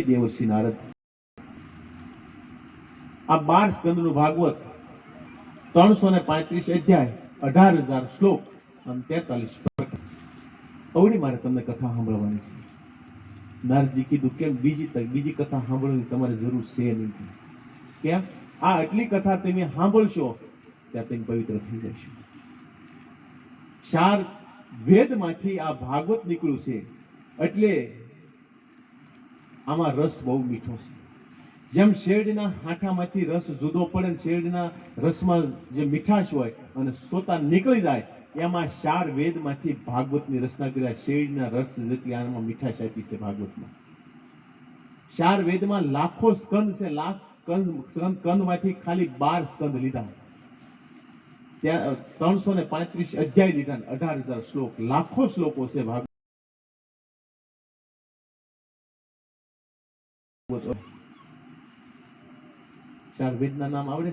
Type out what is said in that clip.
દેવર્ષિ નારદ. આ બાર સ્કંદનું ભાગવત ત્રણસો ને પાંત્રીસ અધ્યાય, અઢાર હજાર શ્લોક અને તેતાલીસ અવડી મારે તમને કથા સાંભળવાની છે. નારદજી કીધું, કેમ બીજી તક બીજી કથા સાંભળવાની તમારે જરૂર છે નહીં. કેમ? આ આટલી કથા તમે સાંભળશો, ત્યાં તમે પવિત્ર થઈ જશો. ચાર વેદમાંથી આ ભાગવત નીકળ્યું છે, એટલે આમાં રસ બહુ મીઠો છે. જેમ શેરડીના હાંઠામાંથી રસ જુદો પડે ને શેરડીના રસમાં જે મીઠાશ હોય અને સોતા નીકળી જાય, એમાં ચાર વેદમાંથી ભાગવતની રચના કર્યા શેરડીના રસ જેટલી આમાં મીઠાશ આપી છે ભાગવતમાં. ચાર વેદમાં લાખો સ્કંદ છે, લાખ કંદ કંદમાંથી ખાલી બાર સ્કંદ લીધા. ત્યાં ત્રણસો ને પાંત્રીસ અધ્યાય લીધા અઢાર હજાર શ્લોક, લાખો શ્લોકો છે ભાગવત ચાર વેદના નામ આવડે